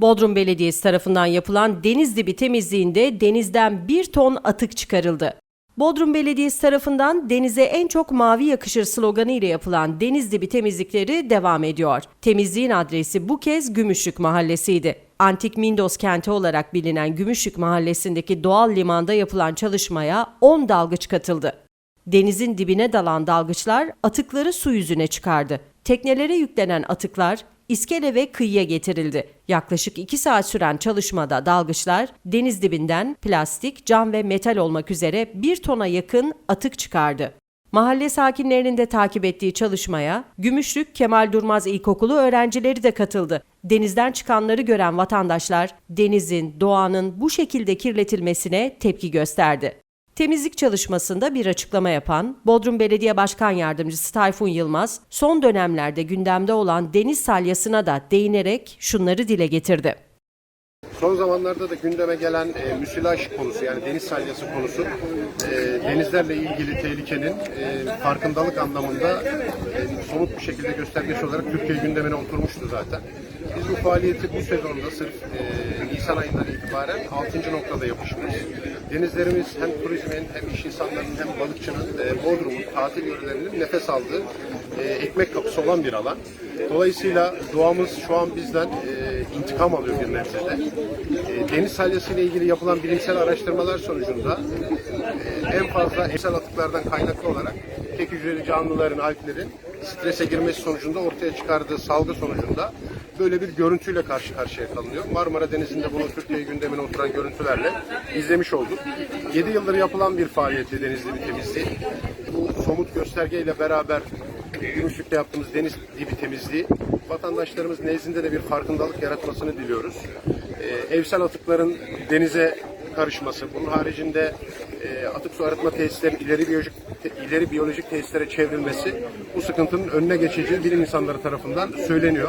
Bodrum Belediyesi tarafından yapılan deniz dibi temizliğinde denizden bir ton atık çıkarıldı. Bodrum Belediyesi tarafından denize en çok mavi yakışır sloganı ile yapılan deniz dibi temizlikleri devam ediyor. Temizliğin adresi bu kez Gümüşlük Mahallesi'ydi. Antik Mindos kenti olarak bilinen Gümüşlük Mahallesi'ndeki doğal limanda yapılan çalışmaya 10 dalgıç katıldı. Denizin dibine dalan dalgıçlar atıkları su yüzüne çıkardı. Teknelere yüklenen atıklar iskele ve kıyıya getirildi. Yaklaşık 2 saat süren çalışmada dalgıçlar deniz dibinden plastik, cam ve metal olmak üzere 1 tona yakın atık çıkardı. Mahalle sakinlerinin de takip ettiği çalışmaya Gümüşlük Kemal Durmaz İlkokulu öğrencileri de katıldı. Denizden çıkanları gören vatandaşlar denizin, doğanın bu şekilde kirletilmesine tepki gösterdi. Temizlik çalışmasında bir açıklama yapan Bodrum Belediye Başkan Yardımcısı Tayfun Yılmaz, son dönemlerde gündemde olan deniz salyasına da değinerek şunları dile getirdi. Son zamanlarda da gündeme gelen e, müsilaj konusu yani deniz salyası konusu e, denizlerle ilgili tehlikenin e, farkındalık anlamında e, somut bir şekilde göstergesi olarak Türkiye gündemine oturmuştu zaten. Biz bu faaliyeti bu sezonda sırf e, Nisan ayından itibaren 6. noktada yapışmışız. Denizlerimiz hem turizmin hem iş insanlarının hem balıkçının e, Bodrum'un tatil yörelerinin nefes aldığı e, ekmek kapısı olan bir alan. Dolayısıyla doğamız şu an bizden e, intikam alıyor bir nebzede. E, deniz salyası ilgili yapılan bilimsel araştırmalar sonucunda e, en fazla emsal atıklardan kaynaklı olarak tek hücreli canlıların, alglerin strese girmesi sonucunda ortaya çıkardığı salgı sonucunda böyle bir görüntüyle karşı karşıya kalınıyor. Marmara Denizi'nde bunu Türkiye gündemine oturan görüntülerle izlemiş olduk. 7 yıldır yapılan bir faaliyetti denizli bir temizliği. Bu somut göstergeyle beraber Gümüşlük'te yaptığımız deniz dibi temizliği vatandaşlarımız nezdinde de bir farkındalık yaratmasını diliyoruz. Ee, evsel atıkların denize karışması, bunun haricinde e, atık su arıtma tesislerinin ileri biyolojik te- ileri biyolojik tesislere çevrilmesi bu sıkıntının önüne geçeceği bilim insanları tarafından söyleniyor.